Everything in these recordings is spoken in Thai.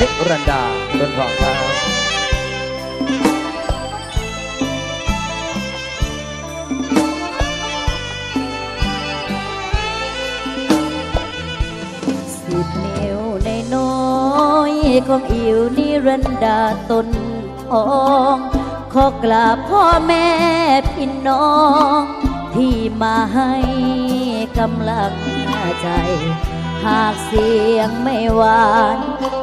นิรันดาต้นทองครับสิบนิ้วในน้อยของอิวนิรันดาตนทองขอกราบพ่อแม่พี่น้อง ที่มาให้กำลังใจ หากเสียงไม่หวาน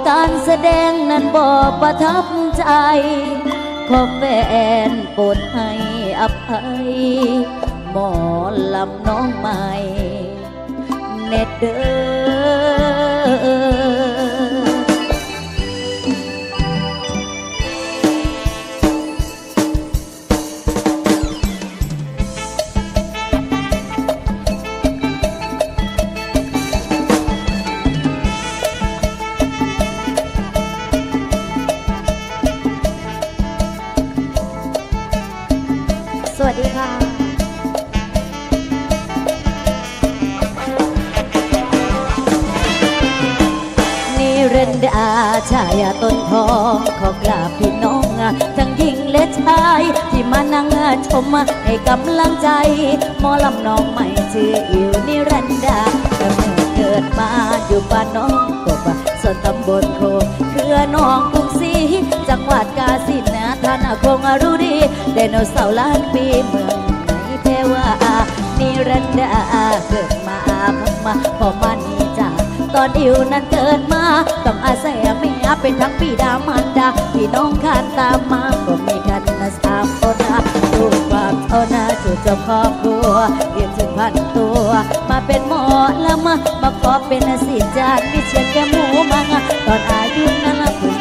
การแสดงนั้นบ่ประทับใจ ขอแฟนโปรดให้อภัย หมอลำน้องใหม่ เน็ตเด้อ สวัสดีค่ะนิรันดาชายาต้นทองขอกราบพี่น้อง ทั้งหญิงและชาย ที่มานั่งชมให้กำลังใจหมอลำน้องใหม่ชื่ออิวนิรันดาแต่เมื่อเกิดมาอยู่บ้านน้องกบส่วนตำบลโคเครือน้องกรุงศรีจังหวัดกาฬสินธุ์ท่านคงรู้ดี โนเสาร์ล้านปีเมืองไหนเทวานิรันดาเกิดมาพักมาพอมานีจากตอนอิวนั้นเกิดมา ต้องอาศัยเมียเป็นทั้งปีดามารดาพี่น้องขานตามมาก็มีกันนะสามคนดูความเท่านาจุดจบครอบครัวเรียนถึงพันตัว มาเป็นหมอละมามาขอเป็นศิจารย์วิเชียนแกหมูมังตอนอายุนั้นละเพิ่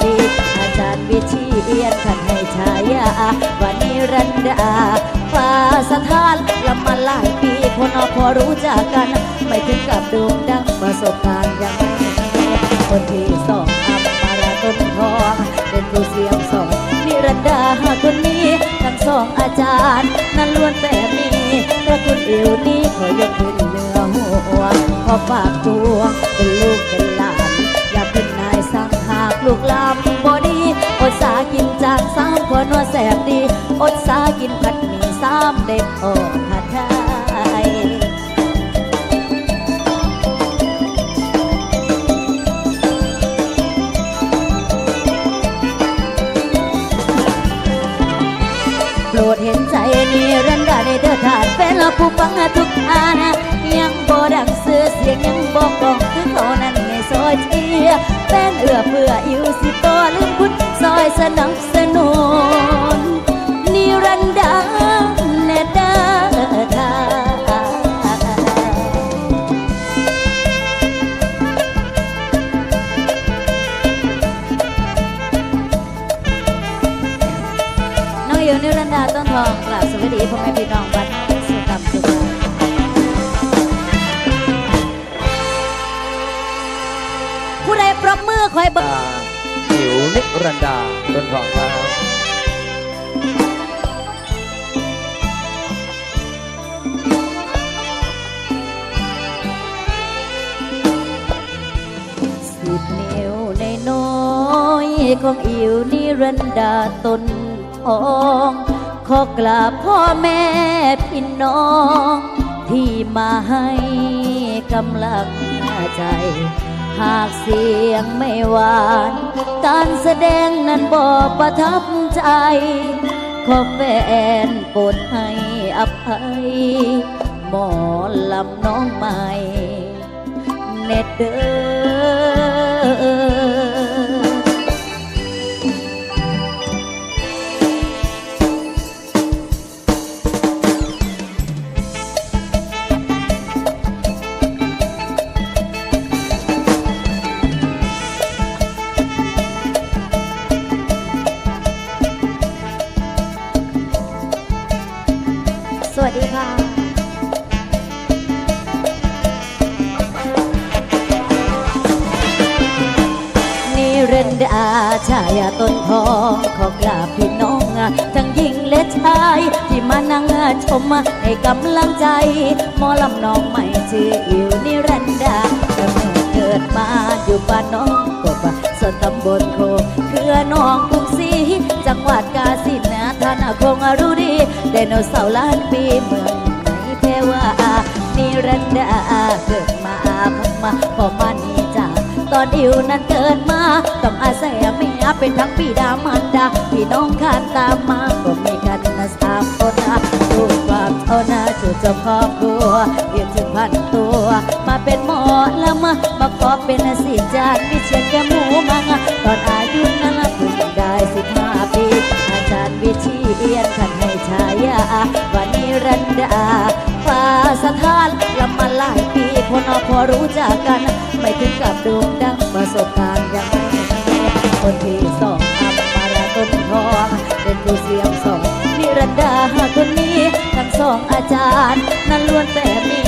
ปี อาจารย์วิเชียนท่านให้ฉายาว่านิรันดาฟ้าสถานละมาหลายปีคนอพอรู้จักกัน ไม่ถึงกับโด่งดังประสบการณ์ยังไม่คนที่สองอัปมาราต้นทองเป็นผู้เสียงสองนิรันดาคนนี้ทั้งสองอาจารย์ นั้นล้วนแต่มีพระคุณอิวนี้ขอยกขึ้นเนื้อหัวขอฝากตัวเป็นลูกเป็น ลูกลำบ่ดี อดสากินจานสามคนว่าแสบดี อดสากินผัดหมี่สามเด็กออกผัดไทยโปรดเห็นใจนี่รันดาในเด้อขาดแฟนและผู้ฟังทุกท่านยังบ่ดังเสือเสียงยังบ่กอง เอื้อเพื่ออยู่สิต่อลืมพุทธซอยสนับสนุนนิรันดาแน่เด้อค่ะน้องเอิวนิรันดาต้นทองกราบสวัสดีพ่อแม่พี่น้อง ผู้ใดปรบมือคอยเบิกตาหิวนิรันดาต้นทองครับสิบนิ้วในน้อยๆของอิวนิรันดาตนทองขอกราบพ่อแม่พี่น้อง ที่มาให้กำลังใจ หากเสียงไม่หวาน การแสดงนั้นบ่ประทับใจ ขอแฟนโปรดให้อภัย หมอลำน้องใหม่ เน็ตเด้อ วัสดีค่ะนิรันดาชายาต้นทองขอกราบพี่น้อง ทั้งหญิงและชาย ที่มานั่งชมให้กำลังใจหมอลำน้องใหม่ชื่ออิวนิรันดาแต่เมื่อเกิดมาอยู่บ้านน้องกบส่วนตำบลโคเคือน้องกรุงศ จังหวัดกาสินธุ์ท่านคงรู้ดีไดโนเสาร์ล้านปีเมืองไหนเทวานิรันดาเกิดมาพังมาพอมานี่จากตอนอิวนั้นเกิดมา ต้องอาศัยเมียเป็นทั้งปีดามันดาพี่น้องขานตามมาก็มีกันนะสามคน นะดูความเท่าจูเจ้าครอบครัวเรียนถึงพันตัว มาเป็นหมอละมามาขอเป็นสิจารย์วิเชียนแกหมูมังตอนอายุนั้นเพิ่งได้สิบห้าปี อาจารย์วิเชียนท่านให้ฉายาวันนี้รันดาฟ้าสถานละมาหลายปีพอนอพอรู้จักกัน ไม่ถึงกับโด่งดังประสบการณ์ยังไม่คนที่สองอัมมาราต้นทองเป็นผู้เสียงสองนิรันดาคนนี้ สองอาจารย์ นั้นล้วนแต่มี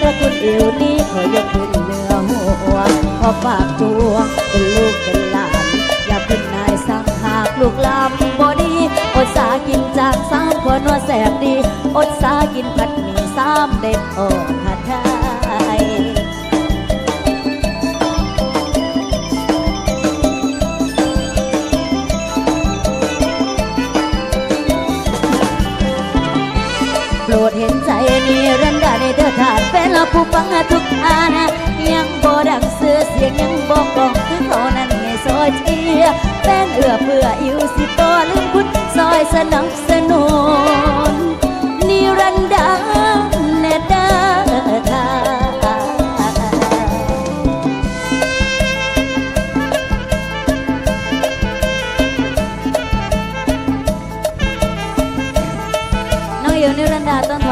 พระคุณอิวนี้ขอยกขึ้นเหนือหัวขอฝากตัวเป็นลูกเป็นหลาน อย่าเพึ่งนายสั่งหากลูกลำบอดีอดสากินจากสามคนวแสบดีอดสากินผัดหมี่สามเด็ดอ่อน รดเห็นใจนี่รันดาในเธอขาดเป็นละผู้ฟังทุกอานะยังบ่ดังเสือเสียงยังบ่กองคือเขานั้นในซอยเชียร์เป็นเอื้อเพื่ออิวสิต่อลืมคุณซอยสนับสนุน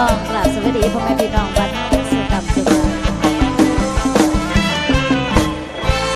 องกราบสวัสดีพ่อแม่พี่น้องบ้าน